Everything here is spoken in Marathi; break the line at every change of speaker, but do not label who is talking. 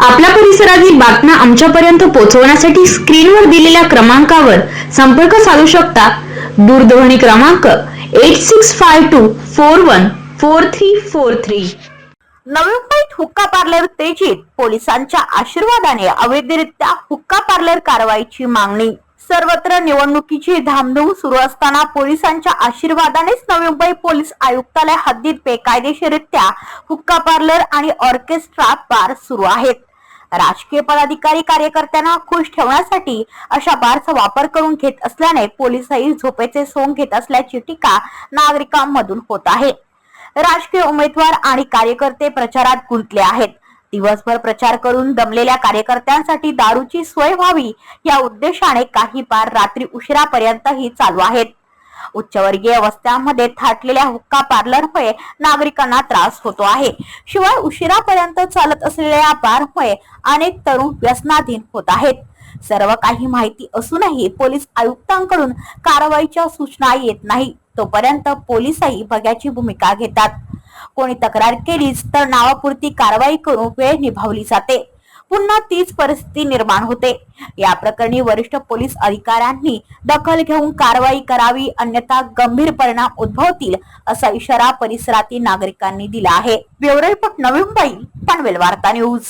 आपल्या परिसरातील बातम्या आमच्यापर्यंत पोहोचवण्यासाठी स्क्रीनवर दिलेल्या क्रमांकावर संपर्क साधू शकता. दूरध्वनी क्रमांक eight six five two four one four three four three
नवी मुंबईत हुक्का पार्लर तेजीत पोलिसांच्या आशीर्वादाने अवैधरित्या हुक्का पार्लर कारवाईची मागणी. सर्वत्र निवडणुकीची धामधूम सुरू असताना पोलिसांच्या आशीर्वादानेच नवी मुंबई पोलीस आयुक्तालय हद्दीत बेकायदेशीररित्या हुक्का पार्लर आणि ऑर्केस्ट्रा बार सुरू आहेत. राजकीय पदाधिकारी कार्यकर्त्यांना खुश ठेवण्यासाठी अशा बारचा वापर करून घेत असल्याने पोलिसही झोपेचे सोंग घेत असल्याची टीका नागरिकांमधून होत आहे. राजकीय उमेदवार आणि कार्यकर्ते प्रचारात गुंतले आहेत. दिवसभर प्रचार करून दमलेल्या कार्यकर्त्यांसाठी दारूची सोय व्हावी या उद्देशाने काही बार रात्री उशिरापर्यंतही चालू आहेत. उच्चवर्गीय वस्त्यांमध्ये थाटलेल्या हुक्का पार्लरमुळे नागरिकांना त्रास होतो आहे. शिवाय उशिरापर्यंत चालत असलेल्या बारमुळे अनेक तरुण व्यसनाधीन होत आहेत. सर्व काही माहिती असूनही पोलीस आयुक्तांकडून कारवाईच्या सूचना येत नाही. तोपर्यंत पोलीसही बघ्याची भूमिका घेतात. कोणी तक्रार केलीच तर नावापुरती कारवाई करून वेळ निभावली जाते. पुन्हा तीच परिस्थिती निर्माण होते. या प्रकरणी वरिष्ठ पोलीस अधिकाऱ्यांनी दखल घेऊन कारवाई करावी अन्यथा गंभीर परिणाम उद्भवतील असा इशारा परिसरातील नागरिकांनी दिला आहे. ब्युरो रिपोर्ट नवी मुंबई पनवेल वार्ता न्यूज.